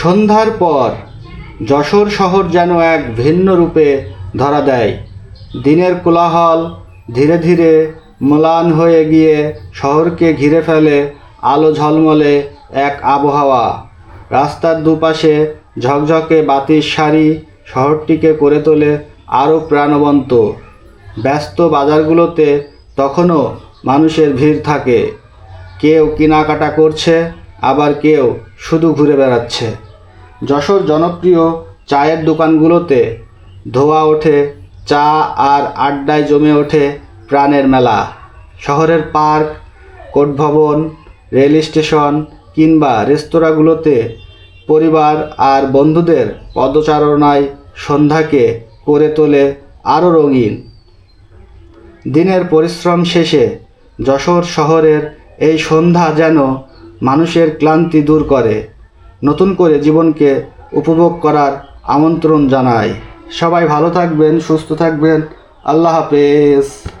সন্ধ্যার পর যশোর শহর যেন এক ভিন্ন রূপে ধরা দেয়। দিনের কোলাহল ধীরে ধীরে ম্লান হয়ে গিয়ে শহরকে ঘিরে ফেলে আলো ঝলমলে এক আবহাওয়া। রাস্তার দুপাশে ঝকঝকে বাতির সারি শহরটিকে করে তোলে আরও প্রাণবন্ত। ব্যস্ত বাজারগুলোতে তখনও মানুষের ভিড় থাকে। কেউ কেনাকাটা করছে, আবার কেউ শুধু ঘুরে বেড়াচ্ছে। যশোর জনপ্রিয় চায়ের দোকানগুলোতে ধোয়া ওঠে, চা আর আড্ডায় জমে ওঠে প্রাণের মেলা। শহরের পার্ক কোর্ট ভবন রেল স্টেশন কিংবা রেস্তোরাঁগুলোতে পরিবার আর বন্ধুদের পদচারণায় সন্ধ্যাকে করে তোলে আরও রঙিন। দিনের পরিশ্রম শেষে যশোর শহরের এই সন্ধ্যা যেন মানুষের ক্লান্তি দূর করে। নতুন করে জীবনকে উপভোগ করার আমন্ত্রণ জানাই। সবাই ভালো থাকবেন সুস্থ থাকবেন। আল্লাহ হাফেজ।